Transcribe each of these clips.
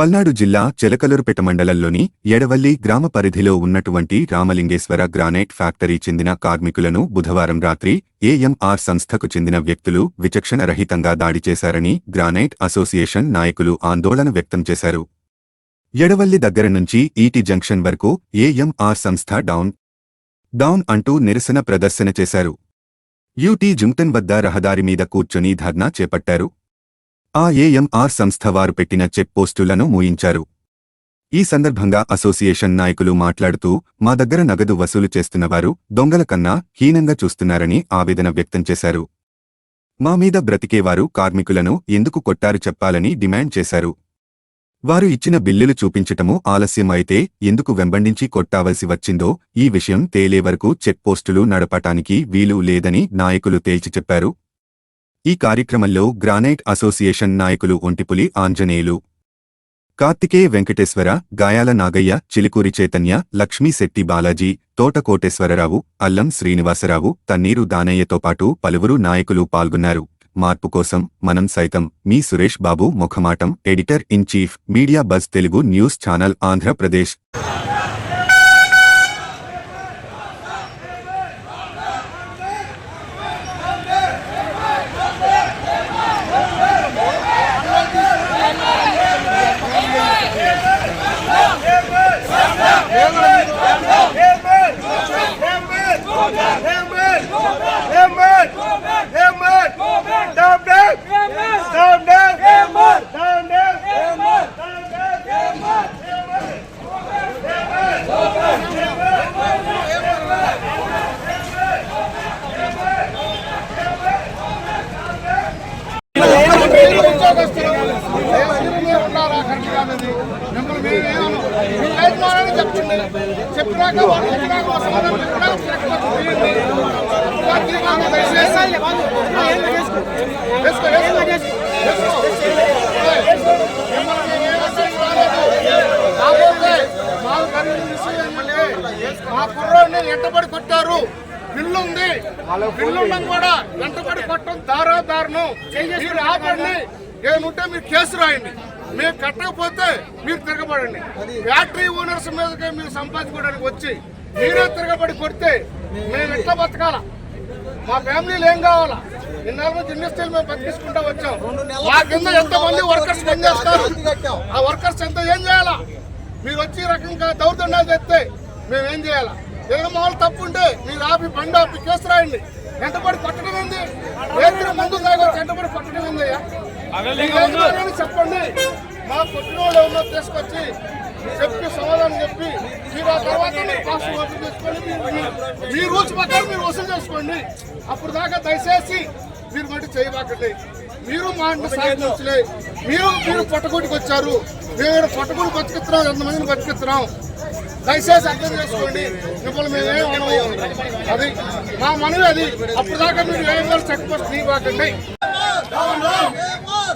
పల్నాడు జిల్లా చిలకలూరుపేట మండలంలోని ఎడవల్లి గ్రామ పరిధిలో ఉన్నటువంటి రామలింగేశ్వర గ్రానైట్ ఫ్యాక్టరీ చెందిన కార్మికులను బుధవారం రాత్రి ఏఎంఆర్ సంస్థకు చెందిన వ్యక్తులు విచక్షణ రహితంగా దాడి చేశారని గ్రానైట్ అసోసియేషన్ నాయకులు ఆందోళన వ్యక్తం చేశారు. ఎడవల్లి దగ్గర నుంచి ఈటి జంక్షన్ వరకు ఏఎంఆర్ సంస్థ డౌన్ డౌన్ అంటూ నిరసన ప్రదర్శన చేశారు. యూటీ జుంక్టన్ వద్ద రహదారి మీద కూర్చొని ధర్నా చేపట్టారు. ఆ ఏఎంఆర్ సంస్థ వారు పెట్టిన చెక్ పోస్టులను మూయించారు. ఈ సందర్భంగా అసోసియేషన్ నాయకులు మాట్లాడుతూ మా దగ్గర నగదు వసూలు చేస్తున్నవారు దొంగల కన్నా హీనంగా చూస్తున్నారని ఆవేదన వ్యక్తం చేశారు. మా మీద బ్రతికేవారు కార్మికులను ఎందుకు కొట్టారు చెప్పాలని డిమాండ్ చేశారు. వారు ఇచ్చిన బిల్లులు చూపించటము ఆలస్యం అయితే ఎందుకు వెంబడించి కొట్టావలసి వచ్చిందో ఈ విషయం తేలే వరకు చెక్ పోస్టులు నడపటానికి వీలు లేదని నాయకులు తేల్చి చెప్పారు. ఈ కార్యక్రమంలో గ్రానైట్ అసోసియేషన్ నాయకులు ఒంటిపులి ఆంజనేయులు కార్తికేయ వెంకటేశ్వర గాయాల నాగయ్య చిలుకూరి చైతన్య లక్ష్మీశెట్టి బాలాజీ తోటకోటేశ్వరరావు అల్లం శ్రీనివాసరావు తన్నీరు దానయ్యతో పాటు పలువురు నాయకులు పాల్గొన్నారు. మార్పు కోసం మనం సైతం మీ Suresh Babu ముఖమాటం editor in chief media buzz Telugu news channel Andhra Pradesh చెప్పినాక వాళ్ళు చెప్పినాక మా సమాధానం చెప్పినాక తిరగకపోతే తీయండి. పార్టీ వాళ్ళు దయచేసి వేసుకో, మిమ్మల్ని విషయం ఏంటంటే, మా కుర్రోడిని ఎంటబడి కొట్టారు. బిల్లు ఉంది బిల్లు ఉన్నాం కూడా వెంటబడి కొట్టడం దారా దారుణం మీరు ఆపండి. ఏముంటే మీరు కేసు రాయండి. మేము కట్టకపోతే మీరు తిరగబడండి. ఫ్యాక్టరీ ఓనర్స్ మీదకే మీరు సంపాదించుకోవడానికి వచ్చి మీరే తిరగబడి కొడితే మేము ఎట్లా బతకాల? మా ఫ్యామిలీలు ఏం కావాలా? ఇన్నాళ్ళ నుంచి ఇండస్ట్రీలు మేము బతికించుకుంటూ వచ్చాం. మా కింద ఎంతమంది వర్కర్స్ పనిచేస్తారు ఆ వర్కర్స్ ఎంత ఏం చేయాలా? మీరు వచ్చి రకంగా దౌర్జన్యాలు తెస్తే మేము ఏం చేయాలా? ఏదైనా మామూలు తప్పు ఉంటే మీరు ఆపి బండి ఆపి కేసు రాయండి. వెంటబడి కొట్టడం ఉంది రైతులు ముందు తాగొచ్చు వెంటబడి కొట్టడం ఉంది అని చెప్పండి. మా వాళ్ళు ఎవరో తీసుకొచ్చి చెప్పి సమాధానం చెప్పి మీరు ఆ తర్వాత కాస్ట్ వసూలు చేసుకొని మీరు- మీ- రూల్స్ ప్రకారం మీరు వసూలు చేసుకోండి. అప్పుడు దాకా దయచేసి మీరు మట్టి చేయబాకండి. మీరు మా ఇంటి సాగించలే మీరు మీరు పొట్టగొట్టుకు వచ్చారు. మేము ఇక్కడ పొట్టగొడి బతికిస్తున్నాం. ఎంతమందిని బతికిస్తున్నాం. దయచేసి అర్థం చేసుకోండి. మిమ్మల్ని మేమేం అనము. అది మా మనవి అది. అప్పుడు దాకా మీరు ఏం check post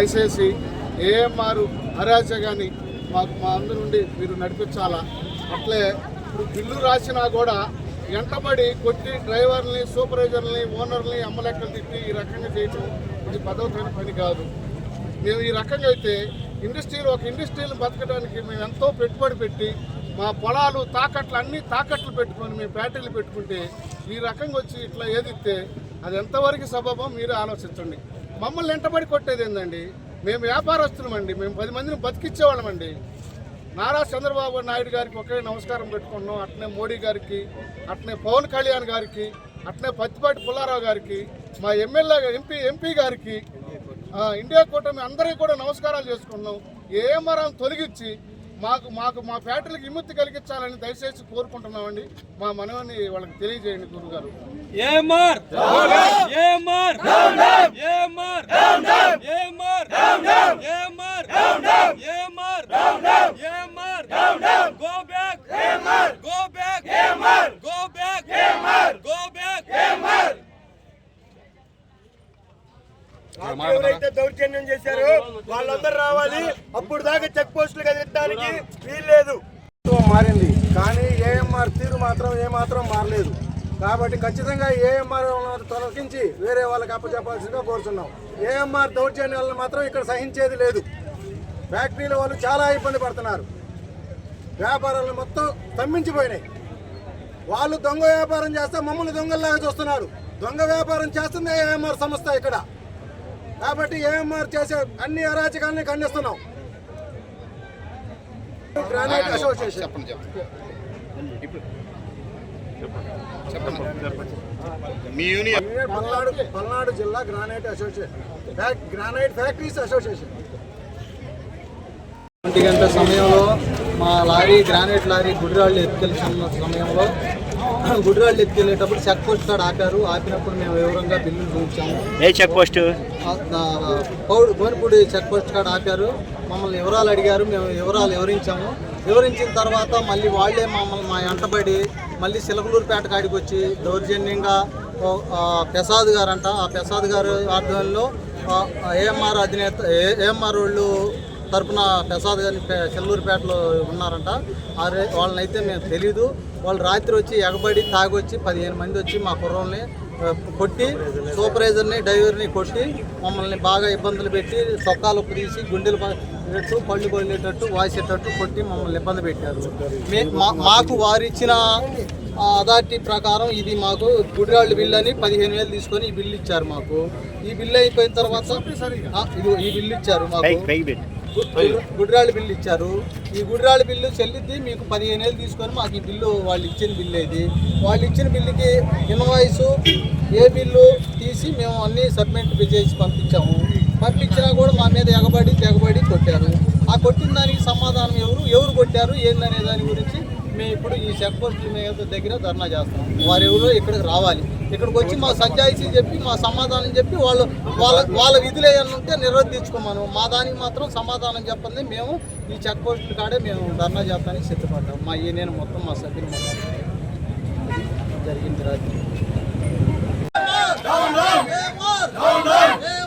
దయచేసి ఏఎంఆర్ అరాచకాన్ని మాకు మా అందరి నుండి మీరు నడిపించాలా? అట్లే ఇప్పుడు బిల్లు రాసినా కూడా వెంటబడి కొట్టి డ్రైవర్ని సూపర్వైజర్ని ఓనర్ని అమ్మలెక్కలు తిట్టి ఈ రకంగా చేయటం ఇది పదవుతైన పని కాదు. మేము ఈ రకంగా అయితే ఇండస్ట్రీలో ఒక ఇండస్ట్రీని బతకడానికి మేము ఎంతో పెట్టుబడి పెట్టి మా పొలాలు తాకట్లు అన్నీ తాకట్లు పెట్టుకొని మేము ఫ్యాక్టరీలు పెట్టుకుంటే ఈ రకంగా వచ్చి ఇట్లా ఏదిస్తే అది ఎంతవరకు సబబం మీరే ఆలోచించండి. మమ్మల్ని ఎంటబడి కొట్టేది ఏందండి? మేము వ్యాపారస్తులమండి. మేము పది మందిని బతికిచ్చేవాళ్ళమండి. నారా చంద్రబాబు నాయుడు గారికి ఒకే నమస్కారం పెట్టుకున్నాం. అట్నే మోడీ గారికి అట్నే పవన్ కళ్యాణ్ గారికి అట్నే పత్తిపాటి పుల్లారావు గారికి మా ఎమ్మెల్యే ఎంపీ ఎంపీ గారికి ఆ, ఇండియా కూటమి అందరికీ కూడా నమస్కారాలు చేసుకున్నాం. ఏమరం తొలగించి మాకు మాకు మా ఫ్యాక్టరీకి విముక్తి కలిగించాలని దయచేసి కోరుకుంటున్నామండి. మా మనవని వాళ్ళకి తెలియజేయండి గురుగారు AMR AMR AMR AMR AMR AMR AMR go back. AMR go back. AMR go back. AMR go back. AMR ఎవరైతే దౌర్జన్యం చేశారో. వాళ్ళందరూ రావాలి. అప్పుడు దాకా చెక్ పోస్టులు కదిలించడానికి వీల్లేదు. మారింది. కానీ ఏఎంఆర్ తీరు మాత్రం ఏమాత్రం మారలేదు. కాబట్టి ఖచ్చితంగా ఏఎంఆర్ తొలగించి వేరే వాళ్ళకి అప్పచెప్పాల్సిందిగా కోరుతున్నాం. ఏఎంఆర్ దౌర్జన్యాలను మాత్రం ఇక్కడ సహించేది లేదు. ఫ్యాక్టరీల వాళ్ళు చాలా ఇబ్బంది పడుతున్నారు. వ్యాపారాలు మొత్తం స్తంభించిపోయినాయి. వాళ్ళు దొంగ వ్యాపారం చేస్తే మమ్మల్ని దొంగల్లాగా చూస్తున్నారు. దొంగ వ్యాపారం చేస్తుంది ఏఎంఆర్ సంస్థ ఇక్కడ. కాబట్టి ఏఎంఆర్ చేసే అన్ని అరాచకాలని ఖండిస్తున్నాం. గ్రానైట్ అసోసియేషన్ పల్నాడు పల్నాడు జిల్లా granite association. Granite factories association. ఒంటి గంట సమయంలో మా లారీ గ్రానైట్ లారీ గుడిరాళ్ళు ఎత్తుకెళ్తున్న సమయంలో గుడిరాళ్ళు ఎత్తుకెళ్ళేటప్పుడు చెక్ పోస్ట్ కాడ ఆపారు. ఆపినప్పుడు మేము వివరంగా బిల్లులు చూపించాము. ఏ చెక్ పోస్ట్? పౌడు గోనిపూడి చెక్ పోస్ట్ కాడ ఆపారు. మమ్మల్ని వివరాలు అడిగారు. మేము వివరాలు వివరించాము. వివరించిన తర్వాత మళ్ళీ వాళ్ళే మమ్మల్ని మా ఎంటబడి మళ్ళీ సిలకలూరుపేట కాడికి వచ్చి దౌర్జన్యంగా ప్రసాద్ గారు అంట ఆ ప్రసాద్ గారు ఆధ్వర్యంలో ఏఎంఆర్ అధినేత ఏఎంఆర్ వాళ్ళు తరపున ప్రసాద్ గారిని చెల్లూరుపేటలో ఉన్నారంట. వాళ్ళని అయితే మేము తెలీదు. వాళ్ళు రాత్రి వచ్చి ఎగబడి తాగొచ్చి పదిహేను మంది వచ్చి మా కుర్రోల్ని కొట్టి సూపర్వైజర్ని డ్రైవర్ని కొట్టి మమ్మల్ని బాగా ఇబ్బందులు పెట్టి సొక్కాలు తీసి గుండెలు పట్టేటట్టు పళ్ళు కొల్లేటట్టు వాసేటట్టు కొట్టి మమ్మల్ని ఇబ్బంది పెట్టారు. మాకు వారిచ్చిన ఆ అథారిటీ ప్రకారం ఇది మాకు గుడిరాళ్ళు బిల్ అని పదిహేను వేలు తీసుకొని ఈ బిల్లు ఇచ్చారు మాకు. ఈ బిల్లు అయిపోయిన తర్వాత ఈ బిల్లు ఇచ్చారు మాకు. గుడిరాళ్ళ బిల్లు ఇచ్చారు. ఈ గుడిరాళ్ళ బిల్లు చెల్లిద్ది మీకు పదిహేను వేలు తీసుకొని మాకు ఈ బిల్లు వాళ్ళు ఇచ్చిన బిల్లు ఇది. వాళ్ళు ఇచ్చిన బిల్లుకి ఇన్వాయిస్ ఏ బిల్లు తీసి మేము అన్నీ సబ్మిట్ చేసి పంపించాము. పంపించినా కూడా మా మీద ఎగబడి తెగబడి కొట్టారు. ఆ కొట్టిన దానికి సమాధానం ఎవరు? ఎవరు కొట్టారు? ఏందనే దాని గురించి మేము ఇప్పుడు ఈ చెక్ పోస్ట్ మీద దగ్గర ధర్నా చేస్తాం వారు ఎవరో ఇక్కడికి రావాలి ఇక్కడికి వచ్చి మా సంజాయిషీ చెప్పి మా సమాధానం చెప్పి వాళ్ళు వాళ్ళ వాళ్ళ విధులు ఏమైనా ఉంటే నిర్వర్తించుకోమను మా దానికి మాత్రం సమాధానం చెప్పండి మేము ఈ చెక్ పోస్ట్ కాడే మేము ధర్నా చేస్తానికి సిద్ధపడ్డాం మా ఈ నేను మొత్తం మా సభ్యులు మొత్తం జరిగింది రాత్రి back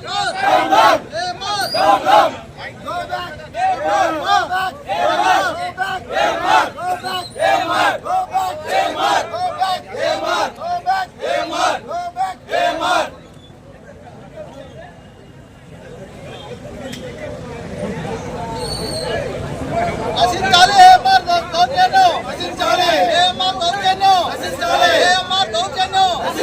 ఏఎంఆర్ దౌర్జన్యం నశించాలి ఏఎంఆర్ దౌర్జన్యం నశించాలి ఏఎంఆర్ దౌర్జన్యం నశించాలి నశించాలి ఏఎంఆర్ దౌర్జన్యం నశించాలి